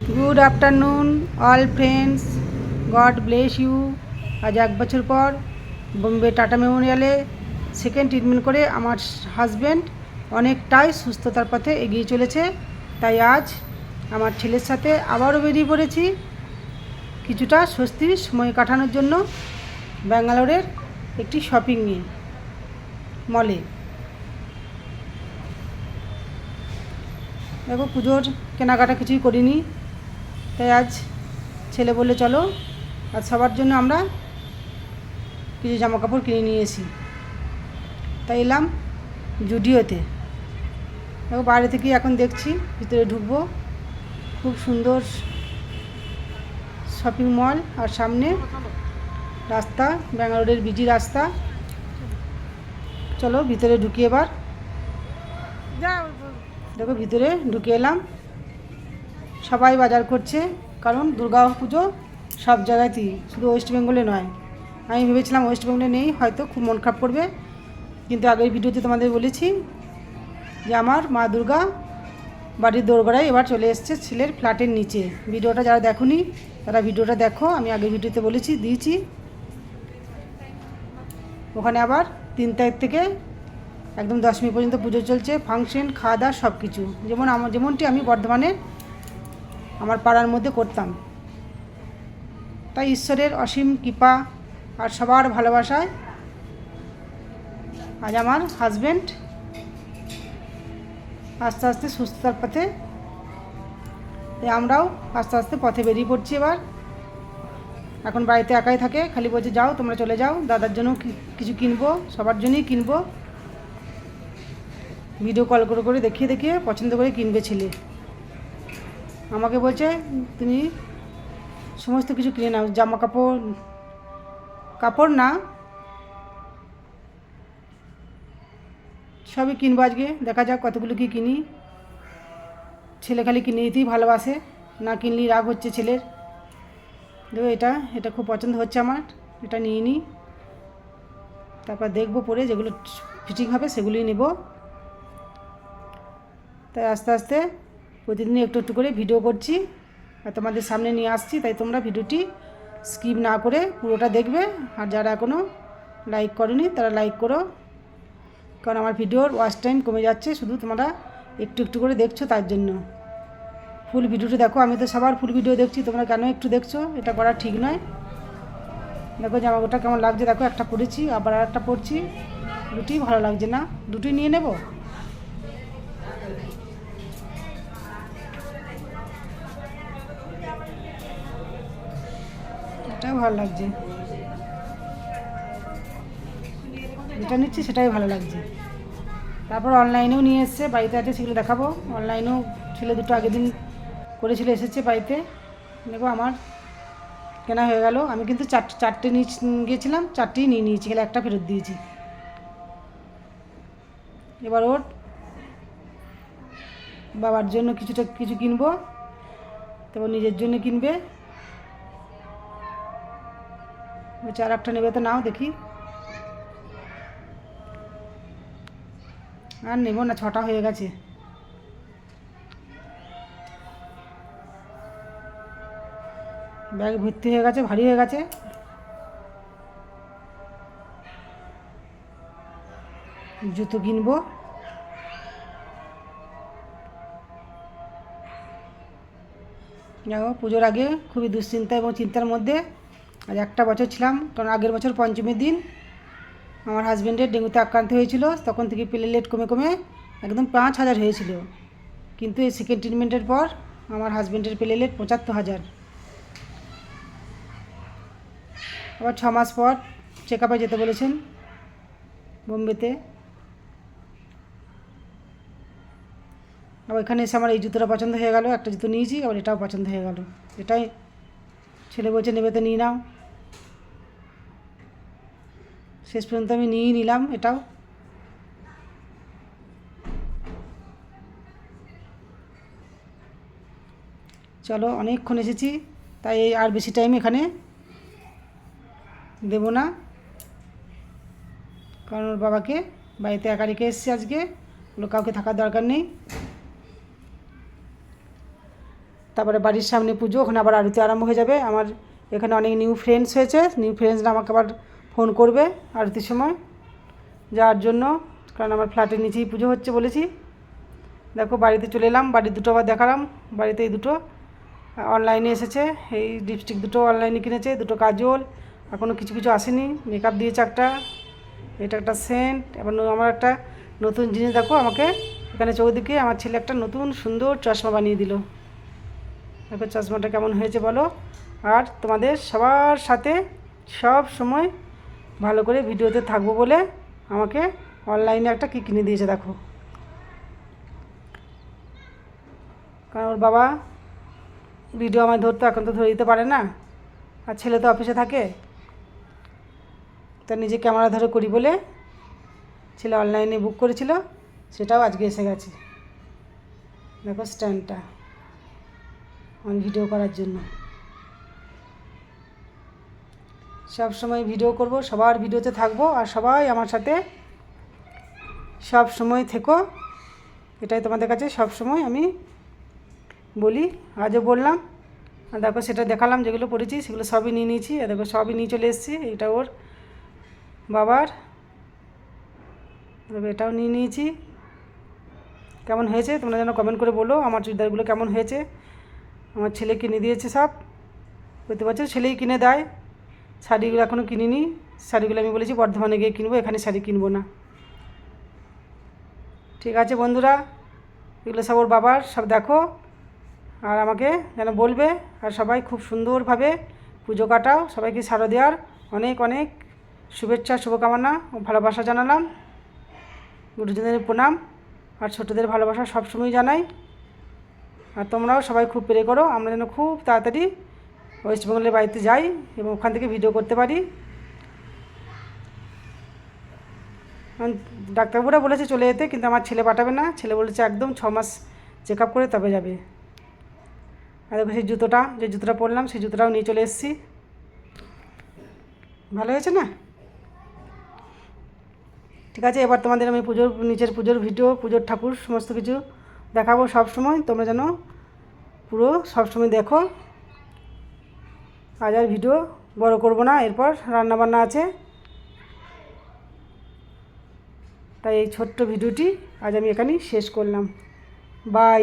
Good afternoon all friends God bless you আজ এক বছর পর বোম্বে টাটা মেমোরিয়ালে সেকেন্ড ট্রিটমেন্ট করে আমার হাজব্যান্ড অনেকটাই সুস্থতার পথে এগিয়ে চলেছে। তাই আজ আমার ছেলের সাথে আবারও বেরিয়ে পড়েছি। কিছুটা স্বস্তির সময় কাটানোর জন্য ব্যাঙ্গালোরের একটি শপিংয়ে মলে দেখো পুজোর কেনাকাটা কিছুই করিনি। তাই আজ ছেলে বলে চলো, আজ সবার জন্য আমরা কিছু জামা কাপড় কিনে নিয়ে এসি। তাই এলাম জুডিওতে। দেখো বাইরে থেকে এখন দেখছি, ভিতরে ঢুকবো। খুব সুন্দর শপিং মল আর সামনে রাস্তা, ব্যাঙ্গালোরের বিজি রাস্তা। চলো ভিতরে ঢুকি এবার। দেখো ভিতরে ঢুকে এলাম। সবাই বাজার করছে, কারণ দুর্গা পুজো সব জায়গাতেই, শুধু ওয়েস্ট বেঙ্গলে নয়। আমি ভেবেছিলাম ওয়েস্ট বেঙ্গলে নেই, হয়তো খুব মন খারাপ করবে। কিন্তু আগের ভিডিওতে তোমাদের বলেছি যে আমার মা দুর্গা বাড়ির দোরগড়ায় এবার চলে এসছে ছেলের ফ্ল্যাটের নিচে। ভিডিওটা যারা দেখোনি, তারা ভিডিওটা দেখো, আমি আগের ভিডিওতে বলেছি, দিয়েছি। ওখানে আবার তিন তারিখ থেকে একদম দশমী পর্যন্ত পুজো চলছে ফাংশন খাওয়া দাওয়া সব কিছু যেমন আমার, যেমনটি আমি বর্ধমানে আমার পাড়ার মধ্যে করতাম। তাই ঈশ্বরের অসীম কৃপা আর সবার ভালোবাসায় আজ আমার হাজব্যান্ড আস্তে আস্তে সুস্থতার পথে আমরাও আস্তে আস্তে পথে বেরিয়ে পড়ছি এবার। এখন বাড়িতে একাই থাকে, খালি বলছে, যাও, তোমরা চলে যাও, দাদার জন্য কিছু কিনবো, সবার জন্যই কিনবো। ভিডিও কল করে করে দেখিয়ে দেখিয়ে পছন্দ করে কিনবে ছেলে। আমাকে বলছে, তুমি সমস্ত কিছু কিনে নাও জামা কাপড় কাপড় না, সবই কিনবো আজকে। দেখা যাক কতগুলো কি কিনি। ছেলে খালি কিনে দিতেই ভালোবাসে, না কিনলেই রাগ হচ্ছে ছেলের। দেখো এটা এটা খুব পছন্দ হচ্ছে আমার, এটা নিয়ে নিই। তারপর দেখব পরে যেগুলো ফিটিং হবে সেগুলোই নেব। তাই আস্তে আস্তে প্রতিদিন একটু একটু করে ভিডিও করছি। আর তোমাদের সামনে নিয়ে আসছি, তাই তোমরা ভিডিওটি স্কিপ না করে পুরোটা দেখবে। আর যারা এখনও লাইক করনি, তারা লাইক করো। কারণ আমার ভিডিওর ওয়াচ টাইম কমে যাচ্ছে, শুধু তোমরা একটু একটু করে দেখছ তার জন্য। ফুল ভিডিওটি দেখো, আমি তো সবার ফুল ভিডিও দেখছি, তোমরা কেন একটু দেখছ? এটা করা ঠিক নয়। দেখো জামাটা কেমন লাগছে, দেখো একটা পরেছি, আবার আর একটা পরছি। দুটি ভালো লাগছে না? দুটি নিয়ে নেব? এটাও ভালো লাগছে। যেটা নিচ্ছি সেটাই ভালো লাগছে। তারপর অনলাইনেও নিয়ে এসছে, বাড়িতে আছে সেগুলো দেখাবো। অনলাইনেও ছেলে দুটো আগের দিন করেছিল, এসেছে বাড়িতে। দেখো আমার। কেনা হয়ে গেল। আমি কিন্তু চারটে চারটে নিয়ে গিয়েছিলাম, চারটেই নিয়ে নিয়েছি, খেলে একটা ফেরত দিয়েছি। এবার ওর বাবার জন্য কিছুটা, কিছু কিনবো। তারপর নিজের জন্য কিনবে। বলছে আর একটা নেবে তো নাও দেখি আর নেব না ছটা হয়ে গেছে ব্যাগ ভর্তি হয়ে গেছে ভারী হয়ে গেছে জুতো কিনবো দেখো পুজোর আগে খুবই দুশ্চিন্তা এবং চিন্তার মধ্যে আজ একটা বছর ছিলাম, কারণ আগের বছর পঞ্চমীর দিন আমার হাজব্যান্ডের ডেঙ্গুতে আক্রান্ত হয়েছিল, তখন থেকে প্লেলেট কমে কমে একদম পাঁচ হাজার হয়েছিল। কিন্তু এই সেকেন্ড ট্রিটমেন্টের পর আমার হাজব্যান্ডের প্লেলেট পঁচাত্তর হাজার। আবার ছ মাস পর চেক আপে যেতে বলেছেন, বোম্বেতে। আবার এখানে এসে আমার এই জুতোটা পছন্দ হয়ে গেল, একটা জুতো নিয়েছি, আবার এটাও পছন্দ হয়ে গেল। এটাই ছেলে বলছে, নেবে তো নিয়ে নাও। শেষ পর্যন্ত আমি নিয়েই নিলাম এটাও। চলো, অনেকক্ষণ এসেছি, তাই আর বেশি টাইম এখানে দেব না। কারণ ওর বাবাকে বাড়িতে একা রেখে এসেছি আজকে ওগুলো কাউকে থাকার দরকার নেই। তারপরে বাড়ির সামনে পুজো, ওখানে আবার আরতি আরম্ভ হয়ে যাবে। আমার এখানে অনেক নিউ ফ্রেন্ডস হয়েছে নিউ ফ্রেন্ডসরা আমাকে আবার ফোন করবে আরতির সময় যাওয়ার জন্য, কারণ আমার ফ্ল্যাটের নিচেই পুজো হচ্ছে বলেছি। দেখো, বাড়িতে চলে এলাম, বাড়ির দুটো আবার দেখালাম, বাড়িতে এই দুটো। অনলাইনে এসেছে, এই লিপস্টিক দুটো অনলাইনে কিনেছে, দুটো কাজল এখনও কিছু কিছু আসেনি। মেকআপ দিয়েছে একটা, এটা একটা সেন্ট এবার আমার একটা নতুন জিনিস দেখো, আমাকে এখানে চৌদিকে আমার ছেলে একটা নতুন সুন্দর চশমা বানিয়ে দিল। দেখো, চশমাটা কেমন হয়েছে বলো। আর তোমাদের সবার সাথে সব সময় ভালো করে ভিডিওতে থাকব বলে আমাকে অনলাইনে একটা কী কিনে দিয়েছে দেখো। কারণ ওর বাবা ভিডিও আমায় ধরতো, এখন তো ধরে দিতে পারে না। আর ছেলে তো অফিসে থাকে। তা নিজে ক্যামেরা ধরে করি বলে ছেলে অনলাইনে বুক করেছিল, সেটাও আজকে এসে গেছে। দেখো স্ট্যান্ডটা আমি ভিডিও করার জন্য। সব সময় ভিডিও করব, সবার ভিডিওতে থাকব আর সবাই আমার সাথে সব সময় থেকো। এটাই তোমাদের কাছে সব সময় আমি বলি, আজও বললাম। আর দেখো সেটা দেখালাম, যেগুলো পড়েছি সেগুলো সবই নিয়ে নিয়েছি। আর দেখো সবই নিয়ে চলে এসেছি, এটা ওর বাবার। দেখো এটাও নিয়ে নিয়েছি। কেমন হয়েছে তোমরা যেন কমেন্ট করে বলো, আমার চুড়িদারগুলো কেমন হয়েছে? আমার ছেলে কিনে দিয়েছে সব। প্রতি বছর ছেলেই কিনে দেয়। শাড়িগুলো এখনও কিনিনি। শাড়িগুলো আমি বলেছি, বর্ধমানে গিয়ে কিনবো, এখানে শাড়ি কিনবো না। ঠিক আছে বন্ধুরা, এগুলো সব ওর বাবার, সব দেখো। আর আমাকে যেন বলবে, আর সবাই খুব সুন্দরভাবে পুজো কাটাও, সবাইকে শারদীয়ার অনেক অনেক শুভেচ্ছা, শুভকামনা ও ভালোবাসা জানালাম। গুরুজনদের প্রণাম, আর ছোটোদের ভালোবাসা সবসময় জানাই। আর তোমরাও সবাই খুব প্রে করো, আমরা যেন খুব তাড়াতাড়ি ওয়েস্ট বেঙ্গলের বাড়িতে যাই এবং ওখান থেকে ভিডিও করতে পারি। ডাক্তারবাবুরা বলেছে চলে যেতে, কিন্তু আমার ছেলে পাঠাবে না। ছেলে বলেছে একদম ছ মাস চেক আপ করে তবে যাবে। আর দেখো সেই জুতোটা, যে জুতোটা পরলাম, সেই জুতোটাও নিয়ে চলে এসেছি। ভালো হয়েছে না? ঠিক আছে, এবার তোমাদের আমি পুজোর নিচের পুজোর ভিডিও পুজোর ঠাকুর, সমস্ত কিছু দেখাবো সব সময় তোমরা যেন পুরো সবসময় দেখো। আজ আর ভিডিও বড় করব না, এরপর রান্নাবান্না আছে। তাই এই ছোট্ট ভিডিওটি আজ আমি এখানেই শেষ করলাম। বাই।